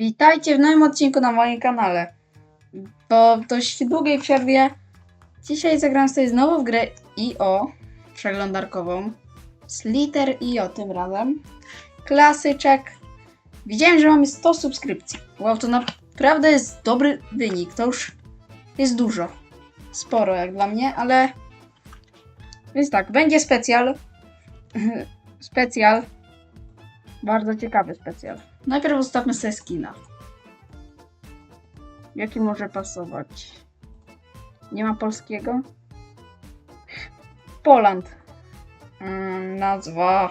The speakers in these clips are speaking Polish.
Witajcie w nowym odcinku na moim kanale. Po dość długiej przerwie dzisiaj zagram sobie znowu w grę IO przeglądarkową z liter IO tym razem. Klasyczek. Widziałem, że mamy 100 subskrypcji. Wow, to naprawdę jest dobry wynik. To już jest dużo. Sporo jak dla mnie, ale... Więc tak, będzie specjal. specjal. Bardzo ciekawy specjal. Najpierw ustawmy sobie skina. Jaki może pasować? Nie ma polskiego? Poland. Mm, nazwa.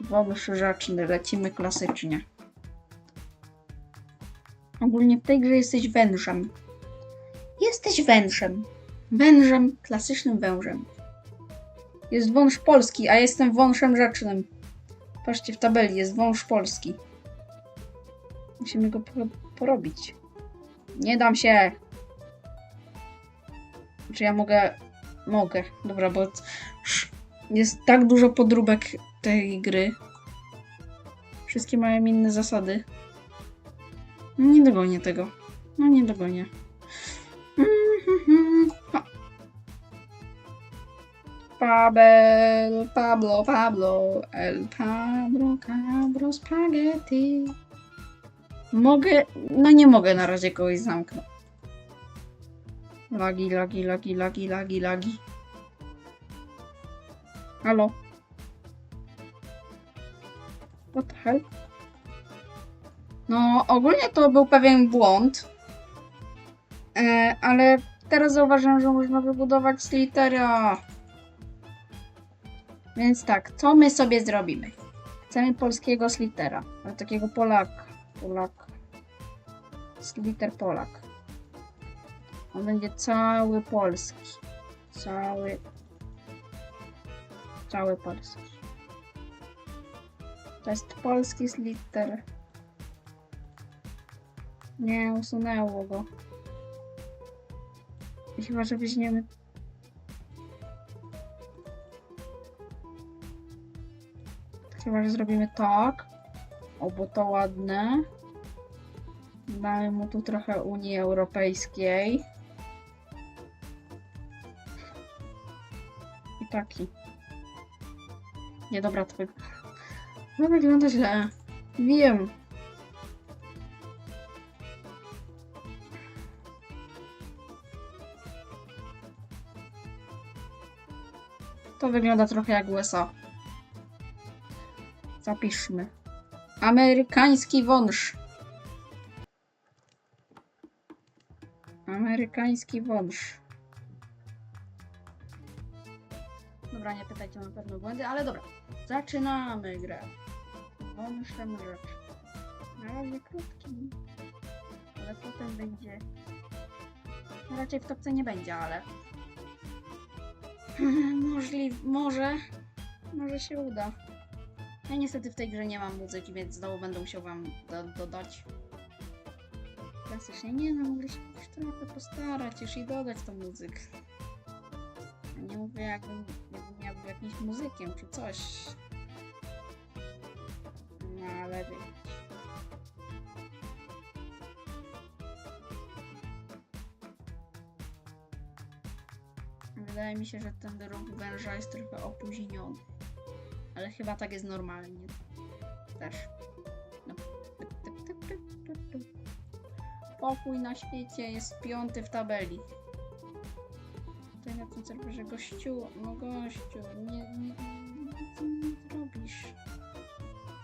Wąż rzeczny. Lecimy klasycznie. Ogólnie w tej grze jesteś wężem. Jesteś wężem. Wężem, klasycznym wężem. Jest wąż polski, a jestem wążem rzecznym. Patrzcie w tabeli, jest wąż polski. Musimy go po porobić. Nie dam się. Czy ja mogę? Mogę. Dobra, bo jest tak dużo podróbek tej gry. Wszystkie mają inne zasady. No nie dogonię tego. No nie dogonię. O. Pabel, Pablo, Pablo, El Pablo, Cabro, Spaghetti. Mogę, no nie mogę na razie kogoś zamknąć. Lagi, lagi, lagi, lagi, lagi, lagi. Halo? What the hell? No, ogólnie to był pewien błąd. E, ale teraz zauważyłem, że można wybudować z litera. Więc tak, co my sobie zrobimy? Chcemy polskiego slitera, ale takiego Polaka. Polak. Sliter Polak. On będzie cały polski. Cały. Cały polski. To jest polski sliter. Nie, usunęło go. Chyba, że weźmiemy Chyba, że zrobimy tak. O, bo to ładne. Damy mu tu trochę Unii Europejskiej. I taki. Nie, dobra, to, wy... to wygląda źle. Wiem. To wygląda trochę jak USA. Zapiszmy. Amerykański wąż. Amerykański wąż. Dobra, nie pytajcie, mam pewne błędy, ale dobra. Zaczynamy grę. Wążem rzecz. Na razie krótki. Ale potem będzie... Raczej w topce nie będzie, ale... Możliw... Może... Może się uda. Ja niestety w tej grze nie mam muzyki, więc znowu będę musiał wam do, dodać. Klasycznie nie no, mogę się trochę postarać już i dodać tą muzykę. Nie mówię jakbym, jakbym miał jakimś muzykiem czy coś. No ale wiecie. Wydaje mi się, że ten ruch węża jest trochę opóźniony. Ale chyba tak jest normalnie. Też. No. Pokój na świecie jest piąty w tabeli. Tutaj na tym serwerze gościu, no gościu, nie, nie, nie, nie zrobisz?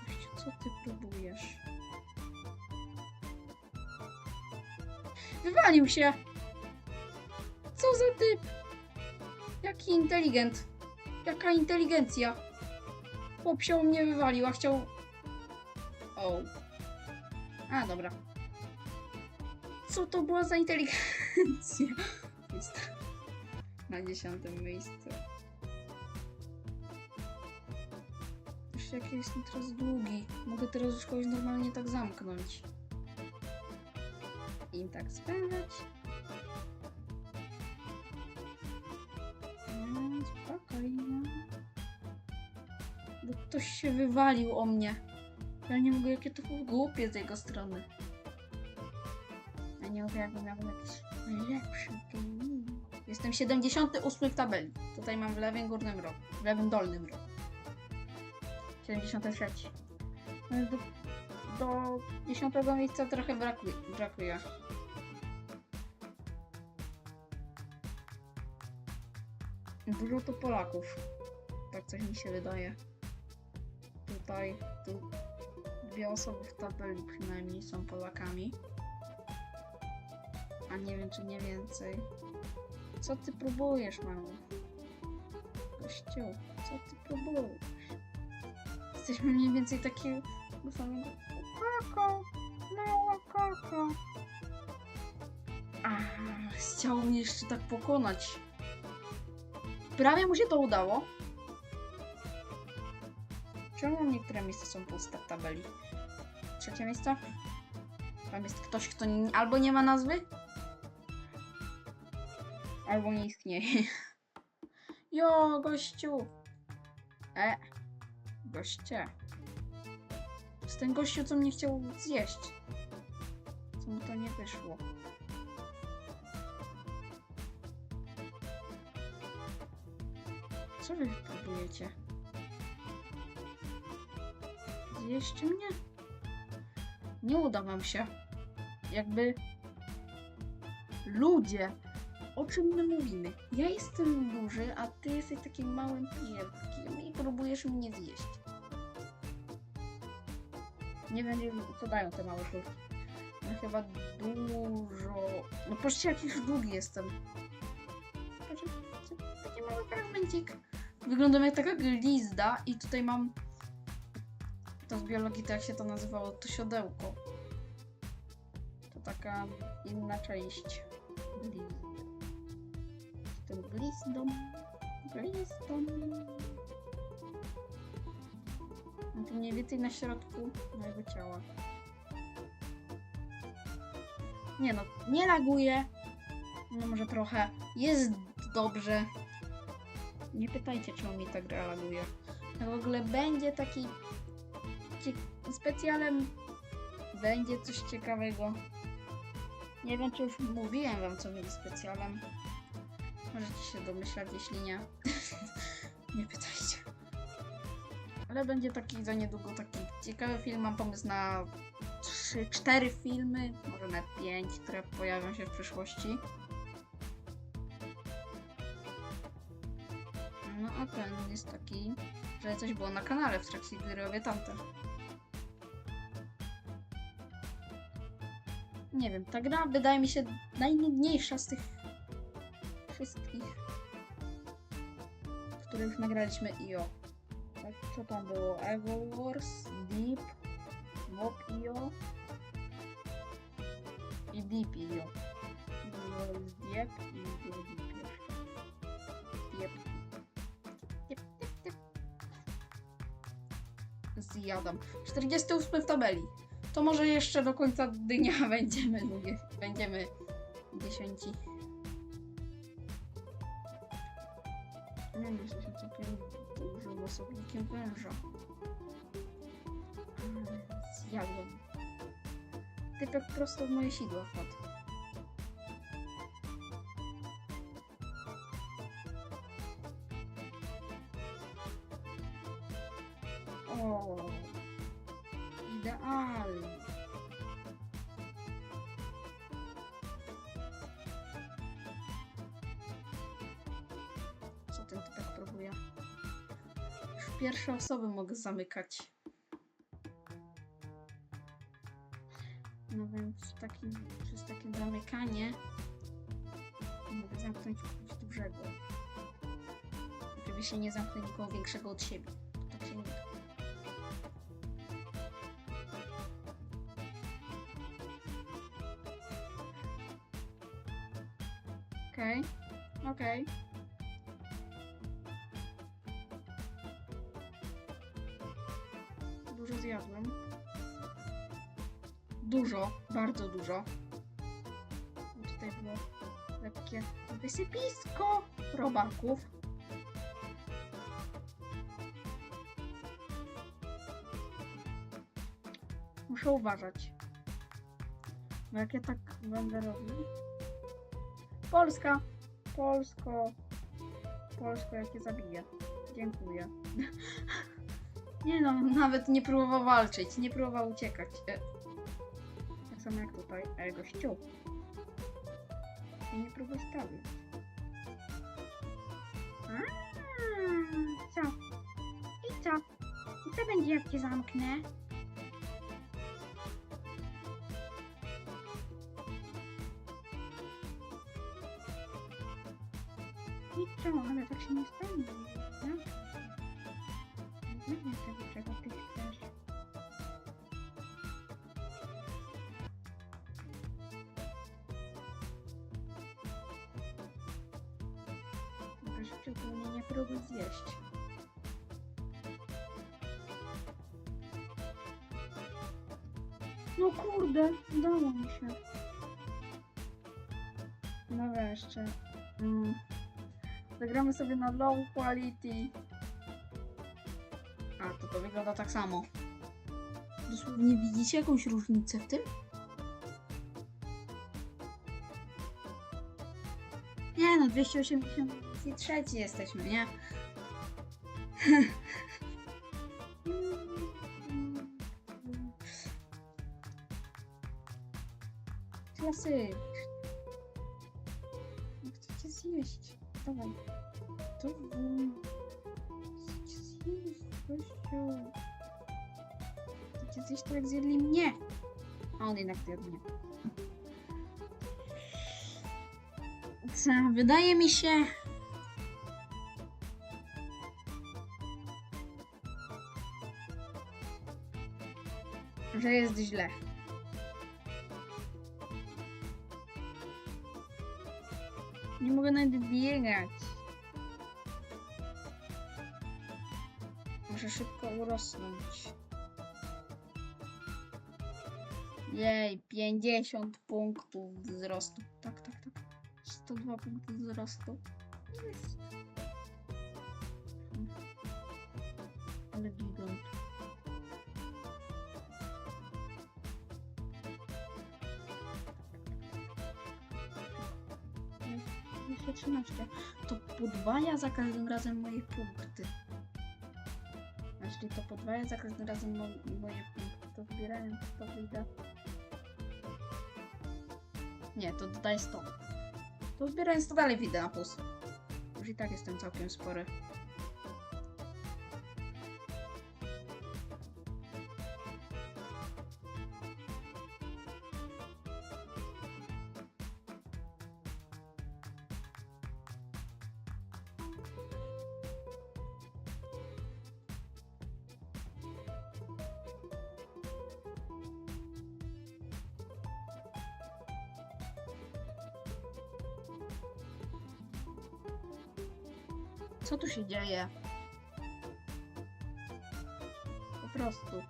Gościu, co ty próbujesz? Wywalił się! Co za typ? Jaki inteligent? Jaka inteligencja? Chłop się mnie wywalił, a chciał... O. A, dobra. Co to była za inteligencja? Jest na dziesiątym miejscu. Jeszcze jaki jestem teraz długi. Mogę teraz już kogoś normalnie tak zamknąć. I tak spędzać. Się wywalił o mnie. Ja nie mogę, jakie to było głupie z jego strony. Ja nie mówię, jakbym miał jakiś lepszy. Jestem 78 w tabeli. Tutaj mam w lewym górnym rogu, w lewym dolnym rogu. 73. No Do, do 10 miejsca trochę brakuje. brakuje. Dużo tu Polaków. Tak coś mi się wydaje. Tutaj, tu dwie osoby w tabeli przynajmniej są Polakami. A nie wiem, czy nie więcej. Co ty próbujesz, mało? Gościu, co ty próbujesz? Jesteśmy mniej więcej takie do samego koko, mała koko. Chciał mnie jeszcze tak pokonać. Prawie mu się to udało. Czemu niektóre miejsca są puste w tabeli? Trzecie miejsce? Tam jest ktoś, kto albo nie ma nazwy, albo nie istnieje. Jo, gościu! E, goście. To jest ten gościu, co mnie chciał zjeść. Co mu to nie wyszło. Co wy próbujecie? Zjeść mnie? Nie uda wam się. Jakby... Ludzie! O czym my mówimy? Ja jestem duży, a ty jesteś takim małym pierdkiem i próbujesz mnie zjeść. Nie wiem, co dają te małe kulki. No chyba dużo... No patrzcie, jaki już długi jestem. Patrzcie, taki mały fragmencik. Wyglądam jak taka glizda i tutaj mam... To z biologii to jak się to nazywało? To siodełko. To taka inna część glizdy. Jestem glizdą. Glizdą. No to mniej więcej na środku mojego ciała. Nie no, nie laguje. No może trochę. Jest dobrze. Nie pytajcie, czemu mi ta gra laguje. No w ogóle będzie taki... Specjalem będzie coś ciekawego. Nie wiem, czy już mówiłem wam, co będzie specjalem. Możecie się domyślać, jeśli nie. nie pytajcie. Ale będzie taki za niedługo taki ciekawy film. Mam pomysł na 3-4 filmy, może na 5, które pojawią się w przyszłości. No a ten jest taki, że coś było na kanale w trakcie gdy robię tamte. Nie wiem, ta gra wydaje mi się najnudniejsza z tych wszystkich, które już nagraliśmy IO. Tak, co tam było? Evo Wars, Deep, Mob IO i Deep IO. Było Deep i było. Deep. Zjadam. 48 w tabeli. To może jeszcze do końca dnia będziemy długie. Będziemy dziesięci. Nie wiem, jesteśmy całkiem dużym osobnikiem węża. Zjadłem. Typek prosto w moje sidła wpadł. O, idealnie. Co ten typek próbuje? Już pierwsze osoby mogę zamykać. No więc taki, przez takie zamykanie mogę zamknąć kogoś dużego. Oczywiście nie zamknę nikogo większego od siebie. Tak się nie da. Dużo zjadłem. Dużo, bardzo dużo. I Tutaj było lekkie wysypisko robaków. Muszę uważać. Bo jak ja tak będę robił... Polska! Polsko! Polsko, jak je zabiję. Dziękuję. nie no, nawet nie próbował walczyć, nie próbował uciekać. E, tak samo jak tutaj. Ej, gościu. I nie próbuj stawić. A, co? I co? I co będzie, jak cię zamknę? Co? Ale tak się nie stanie, tak? Nie wiem tego, czego ty chcesz. Może szczególnie nie próbuj zjeść. No kurde, udało mi się. No wreszcie. Mm. Zagramy sobie na low quality. A, to to wygląda tak samo. Dosłownie widzicie jakąś różnicę w tym? Nie no, 283 jesteśmy, nie? Klasy. Dawaj. To zjeść, gościu. Chcecie zjeść tak jak zjedli mnie. A on jednak zjadł mnie. Co, wydaje mi się... Że jest źle. Nie mogę nawet biegać. Muszę szybko urosnąć. Jej, 50 punktów wzrostu. Tak, tak, tak. 102 punkty wzrostu. Jest. Ale gigant. Jeszcze 13. To podwaja za każdym razem moje punkty. Jeśli to podwaja za każdym razem mo moje punkty, to zbierając to wyjdę. Nie, to dodaję 100. To zbierając to dalej wyjdę na plus. Już i tak jestem całkiem spory. Co tu się dzieje? Po prostu.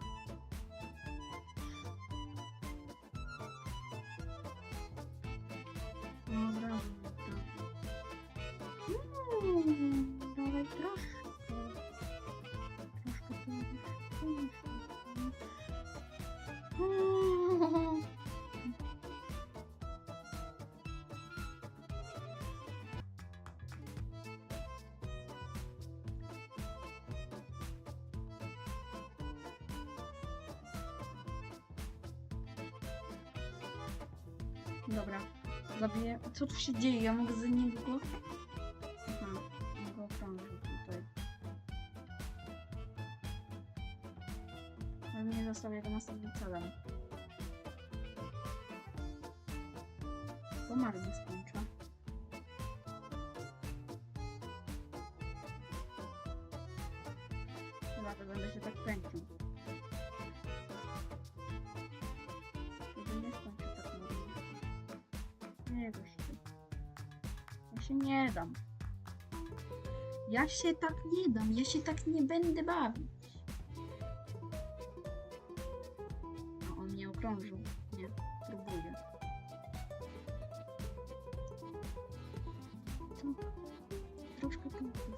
Dobra, zabiję. Co tu się dzieje? Ja mogę za niedługo. Aha, mogę okrążyć tutaj. Ale mnie zostawię go następnym celem. Bo marnie skończę. Się nie dam. Ja się tak nie dam. Ja się tak nie będę bawić. A on mnie okrążył. Nie, próbuję. To troszkę punktów.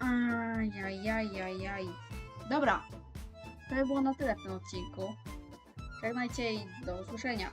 Ajajajajaj. Dobra. to by było na tyle w tym odcinku. Żegnajcie i do usłyszenia.